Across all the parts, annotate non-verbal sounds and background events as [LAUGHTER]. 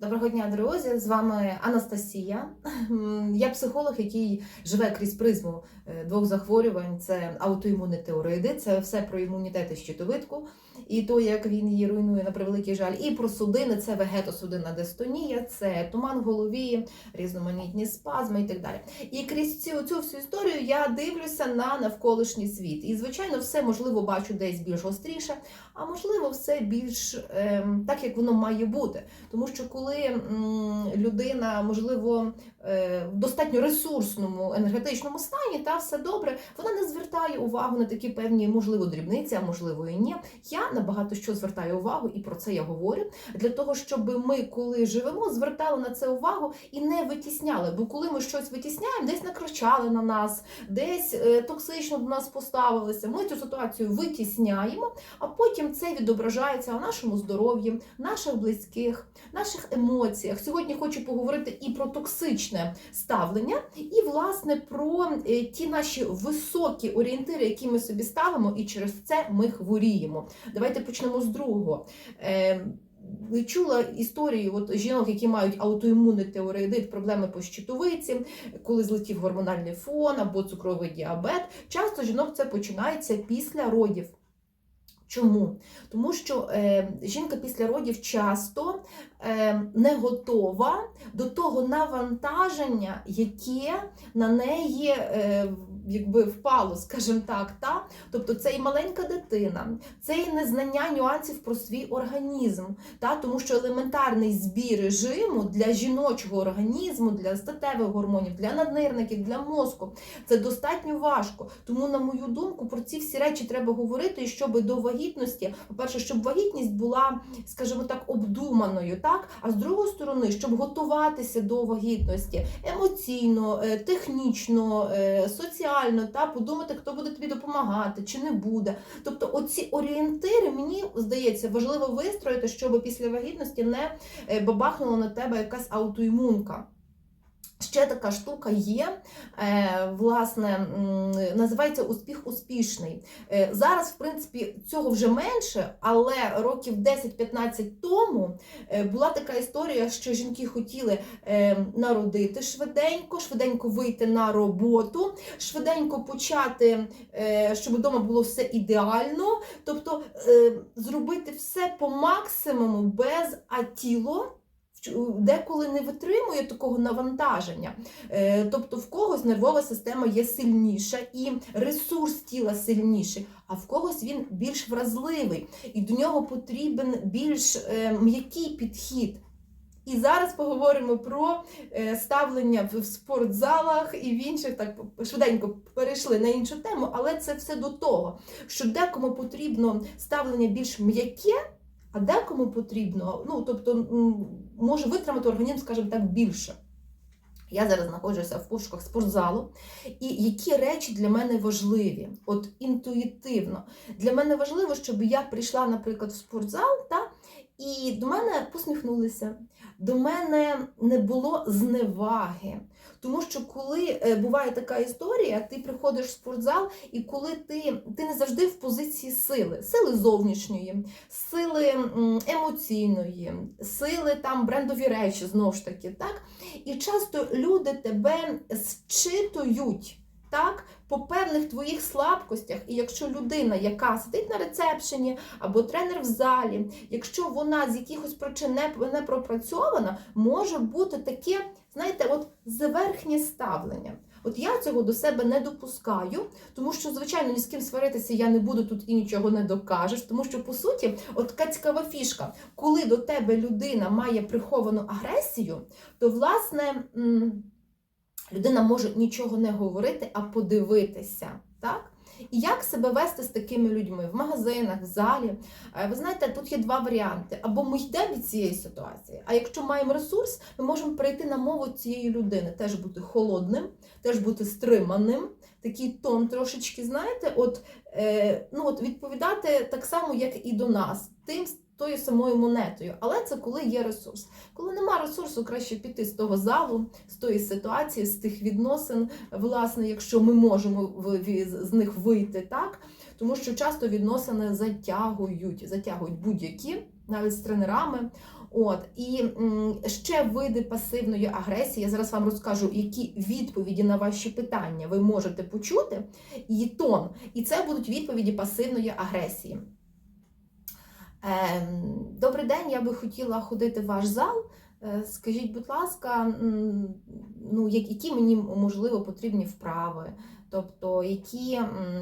Доброго дня, друзі! З вами Анастасія. Я психолог, який живе крізь призму е, двох захворювань: це аутоімунні теориди, це все про імунітет і щитовидку, і то, як він її руйнує на превеликий жаль, і про судини, це вегетосудинна дистонія, це туман в голові, різноманітні спазми і так далі. І крізь цю, цю всю історію я дивлюся на навколишній світ. І, звичайно, все можливо бачу десь більш гостріше, а можливо, все більш ем, так, як воно має бути. Тому що коли м, людина, можливо, в достатньо ресурсному енергетичному стані, та все добре, вона не звертає увагу на такі певні, можливо, дрібниці, а можливо і ні. Я на багато що звертаю увагу, і про це я говорю. Для того, щоб ми, коли живемо, звертали на це увагу і не витісняли. Бо коли ми щось витісняємо, десь накричали на нас, десь е, токсично до нас поставилися, ми цю ситуацію витісняємо, а потім це відображається у нашому здоров'ї, наших близьких, наших емоціях. Сьогодні хочу поговорити і про токсичне ставлення, і власне про е, ті наші високі орієнтири, які ми собі ставимо, і через це ми хворіємо. Давайте почнемо з другого. Е, Чула історію от жінок, які мають аутоімунний теореїдит, проблеми по щитовиці, коли злетів гормональний фон або цукровий діабет. Часто жінок це починається після родів. Чому? Тому що е, жінка після родів часто е, не готова до того навантаження, яке на неї е, якби впало, скажімо так. Та? Тобто це і маленька дитина, це і незнання нюансів про свій організм, та? тому що елементарний збір режиму для жіночого організму, для статевих гормонів, для наднирників, для мозку це достатньо важко. Тому, на мою думку, про ці всі речі треба говорити, і щоб до вагітності, по-перше, щоб вагітність була, скажімо так, обдуманою, так? а з другої сторони, щоб готуватися до вагітності емоційно, е, технічно, е, соціально, та? подумати, хто буде тобі допомагати чи не буде. Тобто, оці орієнтири, мені здається, важливо вистроїти, щоб після вагітності не е, бабахнула на тебе якась аутоімунка. Ще така штука є, е, власне, називається успіх успішний. Е, Зараз, в принципі, цього вже менше, але років 10-15 тому е, була така історія, що жінки хотіли народити швиденько, швиденько вийти на роботу, швиденько почати, щоб вдома було все ідеально, тобто зробити все по максимуму без а тіло деколи не витримує такого навантаження. Е, Тобто в когось нервова система є сильніша і ресурс тіла сильніший, а в когось він більш вразливий, і до нього потрібен більш е, м'який підхід. І зараз поговоримо про е, ставлення в спортзалах і в інших так швиденько перейшли на іншу тему, але це все до того, що декому потрібно ставлення більш м'яке, а декому потрібно, ну тобто може витримати організм, скажімо так, більше. Я зараз знаходжуся в пошуках спортзалу, і які речі для мене важливі, от інтуїтивно. Для мене важливо, щоб я прийшла, наприклад, в спортзал, та, і до мене посміхнулися, до мене не було зневаги. Тому що коли е, буває така історія, ти приходиш в спортзал, і коли ти, ти не завжди в позиції сили, сили зовнішньої, сили емоційної, сили там брендові речі, знову ж таки, так? І часто люди тебе зчитують. Так, по певних твоїх слабкостях, і якщо людина, яка сидить на рецепшені або тренер в залі, якщо вона з якихось причин не, пропрацьована, може бути таке, знаєте, от зверхнє ставлення. От я цього до себе не допускаю, тому що, звичайно, ні з ким сваритися я не буду тут і нічого не докажеш. Тому що, по суті, от така фішка, коли до тебе людина має приховану агресію, то власне. Людина може нічого не говорити, а подивитися. Так? І як себе вести з такими людьми в магазинах, в залі? Е, Ви знаєте, тут є два варіанти. Або ми йдемо від цієї ситуації, а якщо маємо ресурс, ми можемо перейти на мову цієї людини, теж бути холодним, теж бути стриманим, такий тон трошечки, знаєте, от, е, ну, от відповідати так само, як і до нас, тим тою самою монетою. Але це коли є ресурс. Коли нема ресурсу, краще піти з того залу, з тої ситуації, з тих відносин, власне, якщо ми можемо з них вийти, так? Тому що часто відносини затягують, затягують будь-які, навіть з тренерами. От і ще види пасивної агресії. Я зараз вам розкажу, які відповіді на ваші питання ви можете почути, і тон. І це будуть відповіді пасивної агресії. Ем, Добрий день, я би хотіла ходити в ваш зал. Е, Скажіть, будь ласка, ну, які мені можливо потрібні вправи? Тобто, які,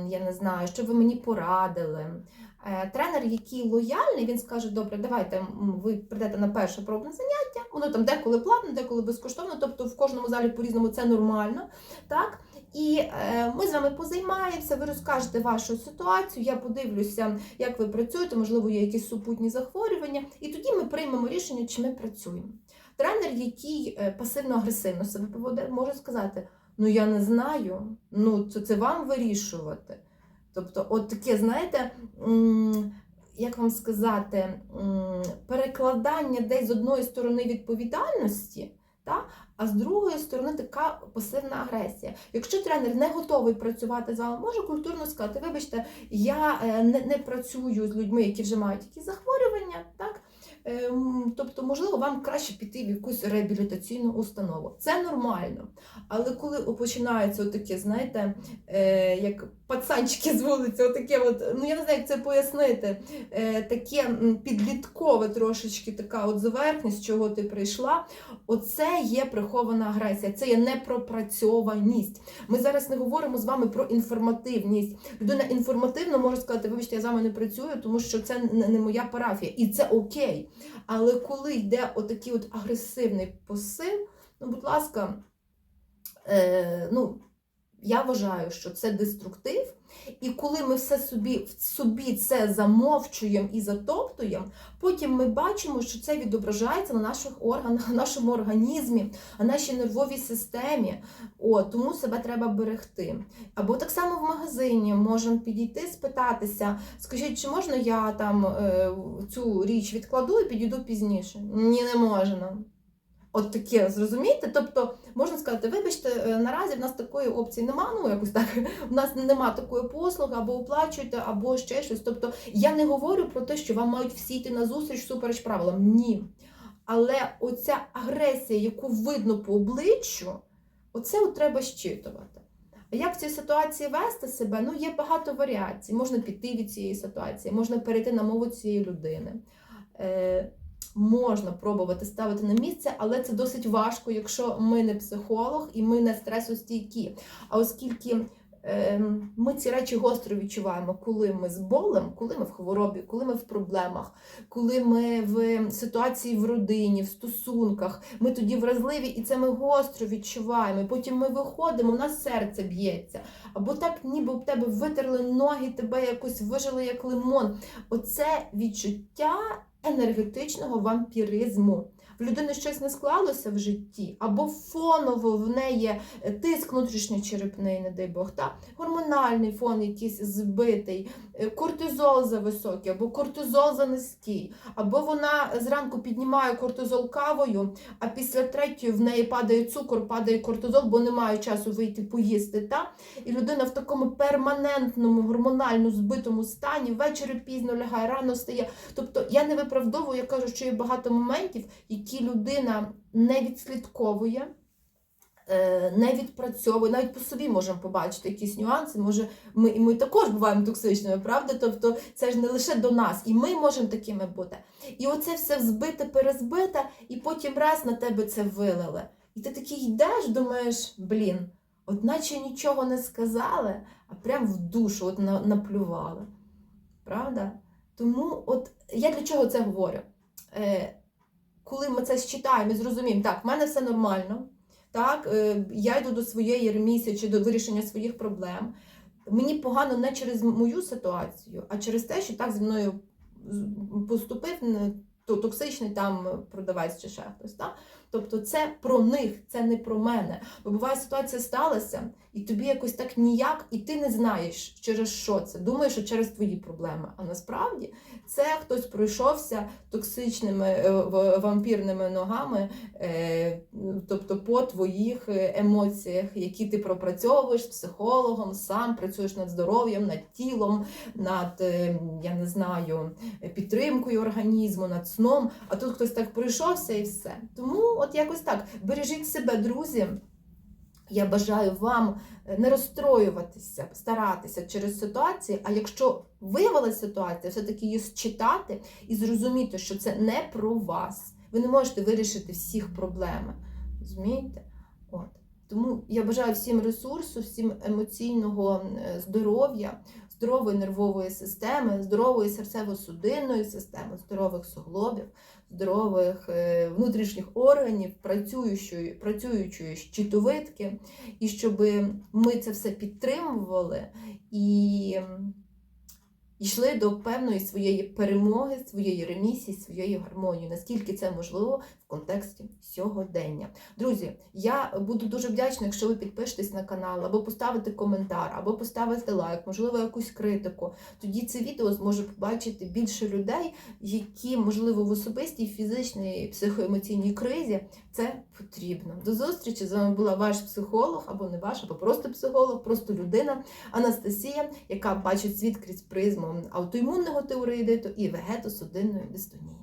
я не знаю, що ви мені порадили? Е, Тренер, який лояльний, він скаже: добре, давайте ви прийдете на перше пробне заняття. Воно там деколи платне, деколи безкоштовно, тобто в кожному залі по-різному це нормально. Так? І е, ми з вами позаймаємося, ви розкажете вашу ситуацію, я подивлюся, як ви працюєте, можливо, є якісь супутні захворювання, і тоді ми приймемо рішення, чи ми працюємо. Тренер, який е, пасивно-агресивно себе поводить, може сказати: ну я не знаю, ну це, це вам вирішувати. Тобто, от таке, знаєте, як вам сказати, перекладання десь з одної сторони відповідальності, та, а з другої сторони така пасивна агресія. Якщо тренер не готовий працювати з вами, може культурно сказати, вибачте, я е, не, не працюю з людьми, які вже мають якісь захворювання, так? Ем, Тобто, можливо, вам краще піти в якусь реабілітаційну установу. Це нормально. Але коли починається таке, знаєте, е, як пацанчики з вулиці, отаке, от, ну я не знаю, як це пояснити, е, таке підліткове трошечки така от зверхність, чого ти прийшла, оце є прихована агресія, це є непропрацьованість. Ми зараз не говоримо з вами про інформативність. Людина інформативно може сказати, вибачте, я з вами не працюю, тому що це не моя парафія, і це окей. Але коли йде отакий от агресивний посил, ну, будь ласка, е, ну, я вважаю, що це деструктив. І коли ми все собі, собі це замовчуємо і затоптуємо, потім ми бачимо, що це відображається на наших органах, на нашому організмі, на нашій нервовій системі. О, тому себе треба берегти. Або так само в магазині можемо підійти, спитатися, скажіть, чи можна я там е, цю річ відкладу і підійду пізніше? Ні, не можна. От таке, зрозумієте? Тобто можна сказати, вибачте, е, наразі в нас такої опції немає, ну якось так, [LAUGHS] в нас нема такої послуги, або оплачуйте, або ще щось. Тобто я не говорю про те, що вам мають всі йти на зустріч супереч правилам. Ні. Але оця агресія, яку видно по обличчю, оце от треба щитувати. А як в цій ситуації вести себе? Ну, є багато варіацій. Можна піти від цієї ситуації, можна перейти на мову цієї людини. Можна пробувати ставити на місце, але це досить важко, якщо ми не психолог і ми не стресостійкі. А оскільки е, ми ці речі гостро відчуваємо, коли ми з болем, коли ми в хворобі, коли ми в проблемах, коли ми в ситуації в родині, в стосунках, ми тоді вразливі, і це ми гостро відчуваємо. Потім ми виходимо, у нас серце б'ється. Або так, ніби в тебе витерли ноги, тебе якось вижили як лимон. Оце відчуття енергетичного вампіризму. В людини щось не склалося в житті, або фоново в неї тиск внутрішньочерепний, не дай Бог, та? гормональний фон якийсь збитий, е, кортизол зависокий, або кортизол занизький, або вона зранку піднімає кортизол кавою, а після третьої в неї падає цукор, падає кортизол, бо немає часу вийти поїсти. Та? І людина в такому перманентному гормонально збитому стані, ввечері пізно лягає, рано встає. Тобто я не виправдовую, я кажу, що є багато моментів, які людина не відслідковує, е, не відпрацьовує. Навіть по собі можемо побачити якісь нюанси. Може, ми, ми також буваємо токсичними, правда? Тобто це ж не лише до нас, і ми можемо такими бути. І оце все взбите, перезбите, і потім раз на тебе це вилили. І ти такий йдеш, думаєш, блін, от наче нічого не сказали, а прям в душу от наплювали. Правда? Тому от я для чого це говорю? Е, коли ми це считаємо і зрозуміємо, так, в мене все нормально, так, е, я йду до своєї ремісії чи до вирішення своїх проблем. Мені погано не через мою ситуацію, а через те, що так зі мною поступив то токсичний там продавець чи ще хтось. Так? Тобто це про них, це не про мене. Бо буває ситуація сталася, і тобі якось так ніяк, і ти не знаєш, через що це. Думаєш, що через твої проблеми. А насправді це хтось пройшовся токсичними е, вампірними ногами, е, тобто по твоїх е, емоціях, які ти пропрацьовуєш психологом, сам працюєш над здоров'ям, над тілом, над я не знаю, підтримкою організму, над сном. А тут хтось так пройшовся і все. Тому, от якось так. Бережіть себе, друзі. Я бажаю вам е, не розстроюватися, старатися через ситуації. А якщо виявилася ситуація, все-таки її считати і зрозуміти, що це не про вас. Ви не можете вирішити всіх проблем. Розумієте? От. Тому я бажаю всім ресурсу, всім емоційного е, здоров'я, здорової нервової системи, здорової серцево-судинної системи, здорових суглобів, здорових е, внутрішніх органів, працюючої, працюючої щитовидки, і щоб ми це все підтримували і йшли до певної своєї перемоги, своєї ремісії, своєї гармонії, наскільки це можливо контексті сьогодення. Друзі, я буду дуже вдячна, якщо ви підпишетесь на канал, або поставите коментар, або поставите лайк, можливо, якусь критику. Тоді це відео зможе побачити більше людей, які, можливо, в особистій фізичній психоемоційній кризі це потрібно. До зустрічі з вами була ваш психолог, або не ваш, або просто психолог, просто людина Анастасія, яка бачить світ крізь призму аутоімунного теореїдиту і вегетосудинної дистонії.